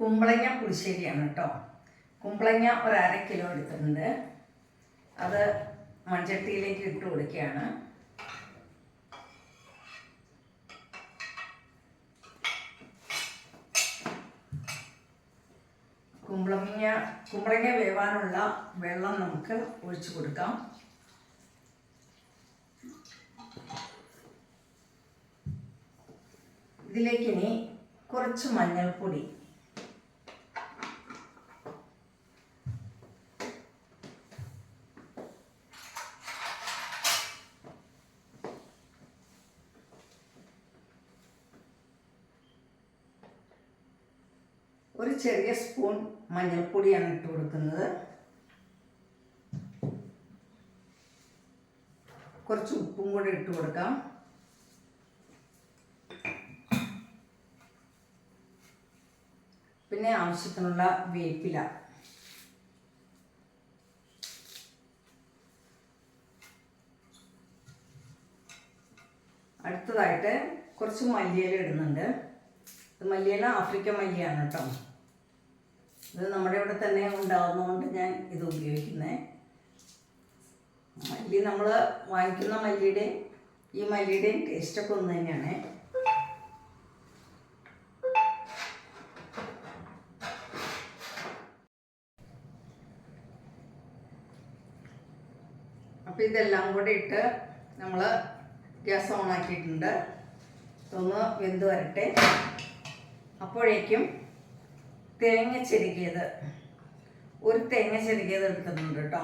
കുമ്പളങ്ങ പുളിശ്ശേരിയാണ് കേട്ടോ കുമ്പളങ്ങ ഒരു അര കിലോ എടുത്തിട്ടുണ്ട്. അത് മൺചട്ടിയിലേക്ക് ഇട്ട് കൊടുക്കുകയാണ്. കുമ്പളങ്ങ കുമ്പളങ്ങ വേവാനുള്ള വെള്ളം നമുക്ക് ഒഴിച്ചു കൊടുക്കാം. ഇതിലേക്ക് ഇനി കുറച്ച് മഞ്ഞൾപ്പൊടി ഒരു ചെറിയ സ്പൂൺ മഞ്ഞൾപ്പൊടിയാണ് ഇട്ട് കൊടുക്കുന്നത്. കുറച്ച് ഉപ്പും കൂടെ ഇട്ട് കൊടുക്കാം. പിന്നെ ആവശ്യത്തിനുള്ള വേപ്പില. അടുത്തതായിട്ട് കുറച്ച് മല്ലിയില ഇടുന്നുണ്ട്. മല്ലിയില ആഫ്രിക്കൻ മല്ലിയാണ് കേട്ടോ. ഇത് നമ്മുടെ ഇവിടെ തന്നെ ഉണ്ടാകുന്നതുകൊണ്ട് ഞാൻ ഇത് ഉപയോഗിക്കുന്നത് മല്ലി നമ്മൾ വാങ്ങിക്കുന്ന മല്ലിയുടെ ഈ മല്ലിയുടെയും ടേസ്റ്റൊക്കെ ഒന്ന് തന്നെയാണ്. അപ്പോൾ ഇതെല്ലാം കൂടെ ഇട്ട് നമ്മൾ ഗ്യാസ് ഓൺ ആക്കിയിട്ടുണ്ട്. ഒന്ന് വെന്ത് വരട്ടെ. അപ്പോഴേക്കും തേങ്ങ ചെരുകിയത്. ഒരു തേങ്ങ ചെരുകിയത് എടുക്കുന്നുണ്ട് കേട്ടോ.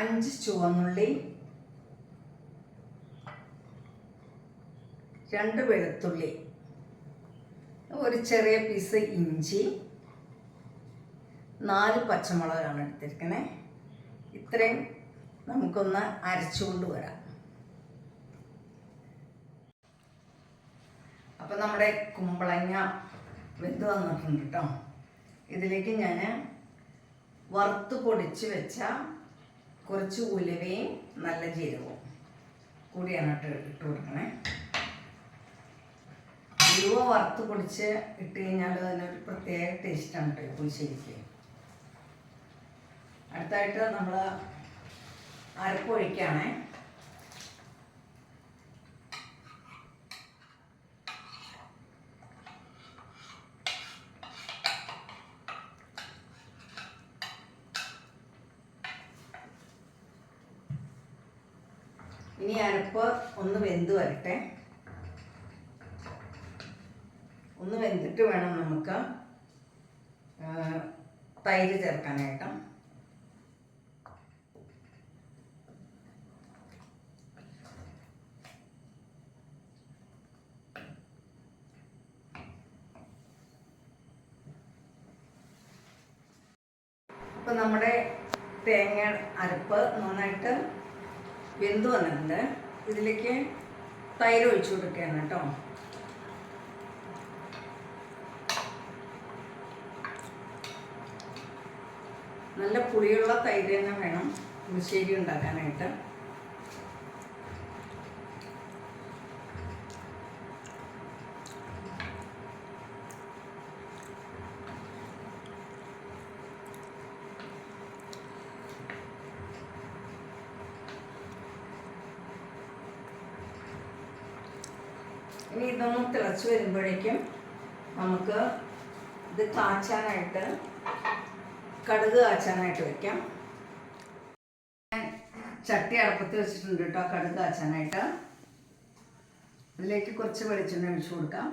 അഞ്ച് ചുവന്നുള്ളി രണ്ട് വെളുത്തുള്ളി ഒരു ചെറിയ പീസ് ഇഞ്ചി നാല് പച്ചമുളകാണ് എടുത്തിരിക്കണേ. ഇത്രയും നമുക്കൊന്ന് അരച്ചുകൊണ്ട് വരാം. അപ്പം നമ്മുടെ കുമ്പളങ്ങ വെന്ത് വന്നിട്ടുണ്ട് കേട്ടോ ഇതിലേക്ക് ഞാൻ വറുത്ത് പൊടിച്ച് വെച്ച കുറച്ച് ഉലുവയും നല്ല ജീരകവും കൂടിയാണ് ഇട്ട് ഇട്ട് കൊടുക്കണേ. ഉലുവ വറുത്ത് പൊടിച്ച് ഇട്ട് കഴിഞ്ഞാൽ അതിനൊരു പ്രത്യേക ടേസ്റ്റാണ് കേട്ടോ പുളിശ്ശേരിക്ക് അടുത്തായിട്ട് നമ്മൾ അരപ്പൊഴിക്കാണേ. ഇനി അരപ്പ് ഒന്ന് വെന്ത് വരട്ടെ. ഒന്ന് വെന്തിട്ട് വേണം നമുക്ക് തൈര് ചേർക്കാനായിട്ട്. അപ്പം നമ്മുടെ തേങ്ങ അരപ്പ് നന്നായിട്ട് വെന്ത് വന്നിട്ടുണ്ട്. ഇതിലേക്ക് തൈര് ഒഴിച്ചു കൊടുക്കുകയാണ് കേട്ടോ. നല്ല പുളിയുള്ള തൈര് തന്നെ വേണം. പുളിശ്ശേരി ഉണ്ടാക്കാനായിട്ട് ഇനി ഇതൊന്ന് തിളച്ച് വരുമ്പോഴേക്കും നമുക്ക് ഇത് കാച്ചാനായിട്ട് കടുക് കാച്ചാനായിട്ട് വയ്ക്കാം ചട്ടി അടപ്പത്ത് വെച്ചിട്ടുണ്ട് കേട്ടോ കടുക് കാച്ചാനായിട്ട്. അതിലേക്ക് കുറച്ച് വെളിച്ചെണ്ണ ഒഴിച്ചു കൊടുക്കാം.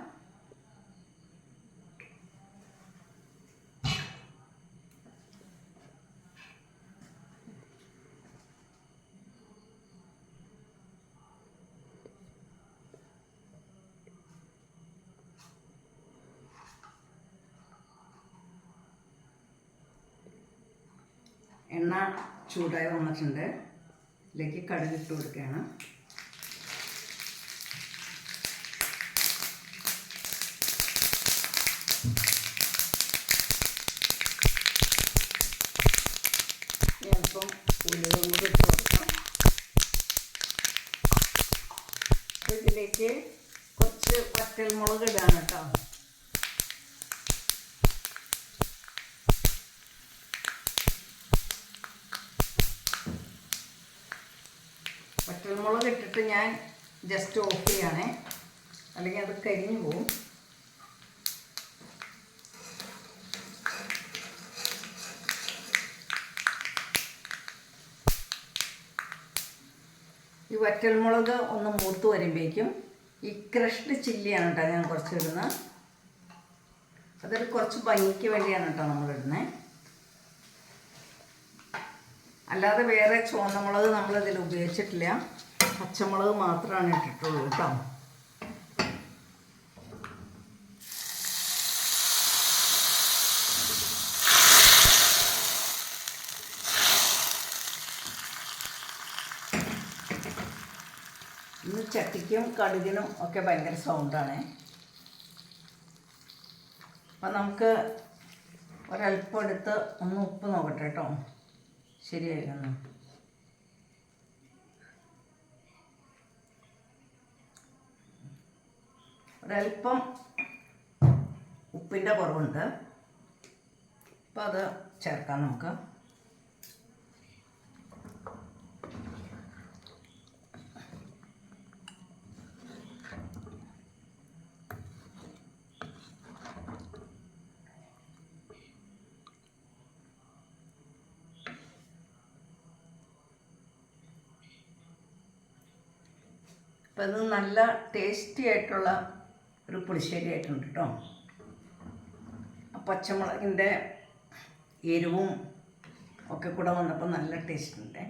എണ്ണ ചൂടായി വന്നിട്ടുണ്ട്. ഇതിലേക്ക് കടുക് ഇട്ട് കൊടുക്കുകയാണ്. അല്പം ഉലുവയും ഇട്ട് കൊടുക്കാം. ഇതിലേക്ക് കുറച്ച് വറ്റൽ മുളക് ഇടാണ് കേട്ടോ. ഇട്ടിട്ട് ഞാൻ ജസ്റ്റ് ഓഫ് ചെയ്യണേ. അല്ലെങ്കിൽ അത് കരിഞ്ഞു പോവും. ഈ വറ്റൽമുളക് ഒന്ന് മൂത്ത് വരുമ്പോഴേക്കും ഈ ക്രഷ്ഡ് ചില്ലിയാണ് കേട്ടോ ഞാൻ കുറച്ച് ഇടുന്നത്. അതൊരു കുറച്ച് ഭംഗിക്ക് വേണ്ടിയാണ് കേട്ടോ നമ്മൾ ഇടുന്നത് അല്ലാതെ വേറെ ചുവന്ന മുളക് നമ്മളിതിൽ ഉപയോഗിച്ചിട്ടില്ല. പച്ചമുളക് മാത്രമാണ് ഇട്ടിട്ടുള്ളൂ കേട്ടോ ഇന്ന് ചട്ടിക്കും കടുകിനും ഒക്കെ ഭയങ്കര സൗണ്ടാണ്. അപ്പം നമുക്ക് ഒരൽപ്പം എടുത്ത് ഒന്ന് ഉപ്പ് നോക്കട്ടെ കേട്ടോ ശരിയായിരുന്നു ഒരല്പം ഉപ്പിന്റെ കുറവുണ്ട്. അപ്പം അത് ചേർക്കാം നമുക്ക്. അപ്പം ഇത് നല്ല ടേസ്റ്റി ആയിട്ടുള്ള ഒരു പുളിശ്ശേരി ആയിട്ടുണ്ട് കേട്ടോ പച്ചമുളകിന്റെ എരിവും ഒക്കെ കൂടെ വന്നപ്പോൾ നല്ല ടേസ്റ്റ് ഉണ്ട്.